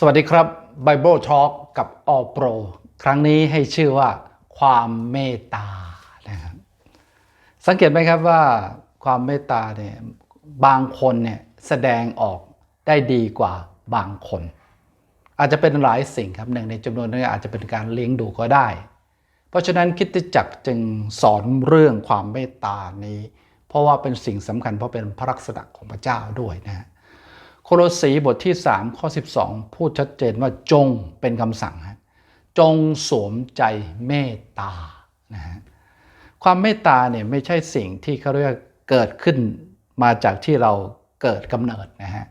สวัสดีครับ Bible Talk กับ All Pro ครั้งนี้ให้ชื่อว่าความเมตตานะครับสังเกตไหมครับว่าความเมตตาเนี่ยบางคนเนี่ยแสดงออกได้ดีกว่าบางคน อาจจะเป็นหลายสิ่งครับหนึ่งในจำนวนนี้อาจจะเป็นการเลี้ยงดูก็ได้ เพราะฉะนั้นคิดจักจึงสอนเรื่องความเมตตานี้ เพราะว่าเป็นสิ่งสำคัญเพราะเป็นพระลักษณะของพระเจ้าด้วยนะฮะ โคโลสีบทที่ 3 ข้อ 12 พูดชัดเจนว่าจงเป็นคำสั่งฮะจงสวมใจเมตตานะฮะความเมตตาเนี่ยไม่ใช่สิ่งที่เขาเรียกเกิดขึ้นมาจากที่เราเกิดกำเนิดนะฮะ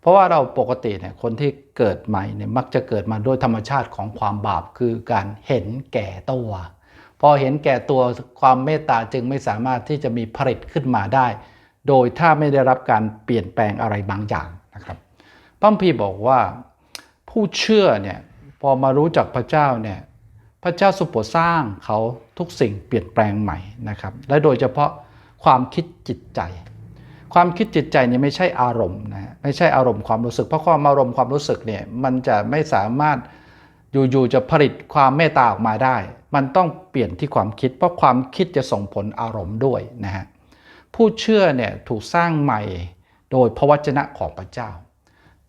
เพราะว่าเราปกติเนี่ยคนที่เกิดใหม่เนี่ยมักจะเกิดมาด้วยธรรมชาติของความบาปคือการเห็นแก่ตัว พอเห็นแก่ตัวความเมตตาจึงไม่สามารถที่จะมีผลิตขึ้นมาได้ โดยถ้าไม่ได้รับการเปลี่ยนแปลงอะไรบางอย่างนะครับพระคัมพีบอกว่าผู้เชื่อเนี่ยพอมารู้จักพระเจ้าเนี่ยพระเจ้าสุโปรสร้างเขาทุกสิ่งเปลี่ยนแปลงใหม่นะครับ และโดยเฉพาะความคิดจิตใจ ความคิดจิตใจเนี่ยไม่ใช่อารมณ์นะฮะไม่ใช่อารมณ์ความรู้สึก เพราะความอารมณ์ความรู้สึกเนี่ยมันจะไม่สามารถอยู่ๆจะผลิตความเมตตาออกมาได้ มันต้องเปลี่ยนที่ความคิด เพราะความคิดจะส่งผลอารมณ์ด้วยนะฮะ ผู้เชื่อเนี่ยถูกสร้างใหม่โดยพระวจนะของพระเจ้า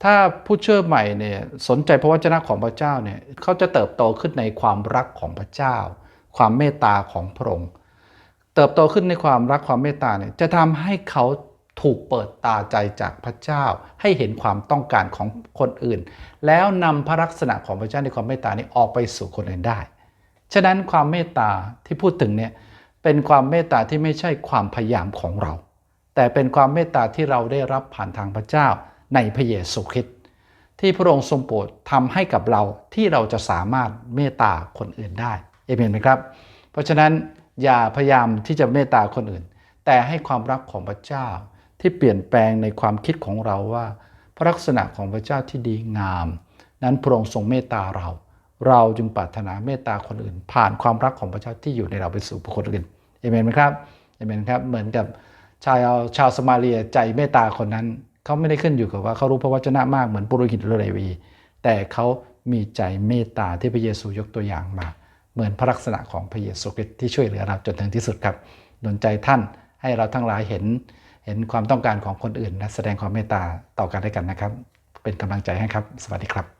ถ้าผู้เชื่อใหม่เนี่ยสนใจพระวจนะของพระเจ้าเนี่ยเขาจะเติบโตขึ้นในความรักของพระเจ้า ความเมตตาของพระองค์เติบโตขึ้นในความรักความเมตตาเนี่ยจะทำให้เขาถูกเปิดตาใจจากพระเจ้า ให้เห็นความต้องการของคนอื่น แล้วนำพระลักษณะของพระเจ้าในความเมตตานี้ออกไปสู่คนอื่นได้ ฉะนั้นความเมตตาที่พูดถึงเนี่ย เป็นความเมตตาที่ไม่ใช่ความพยายามของเรา แต่เป็นความเมตตาที่เราได้รับผ่านทางพระเจ้าในพระเยซูคริสต์ที่พระองค์ทรงโปรดทำให้กับเราที่เราจะสามารถเมตตาคนอื่นได้เอเมนไหมครับ เพราะฉะนั้นอย่าพยายามที่จะเมตตาคนอื่น แต่ให้ความรักของพระเจ้าที่เปลี่ยนแปลงในความคิดของเราว่า พระลักษณะของพระเจ้าที่ดีงาม นั้นพระองค์ทรงเมตตาเรา เราจึงปรารถนาเมตตาคนอื่น ผ่านความรักของพระเจ้าที่อยู่ในเราไปสู่คคลอื่น เอเมนไหมครับเอเมนครับเหมือนกับชาวชาวสมาเลียใจเมตตาคนนั้น เขาไม่ได้ขึ้นอยู่กับว่าเขารู้พระวจนะมากเหมือนปุโรหิตหรือเลวี แต่เขามีใจเมตตาที่พระเยซูยกตัวอย่างมา เหมือนพระลักษณะของพระเยซูคริสต์ที่ช่วยเหลือเราจนถึงที่สุดครับดลใจท่านให้เราทั้งหลายเห็น เห็นความต้องการของคนอื่นและแสดงความเมตตาต่อกันและกันนะครับ เป็นกำลังใจให้ครับ สวัสดีครับ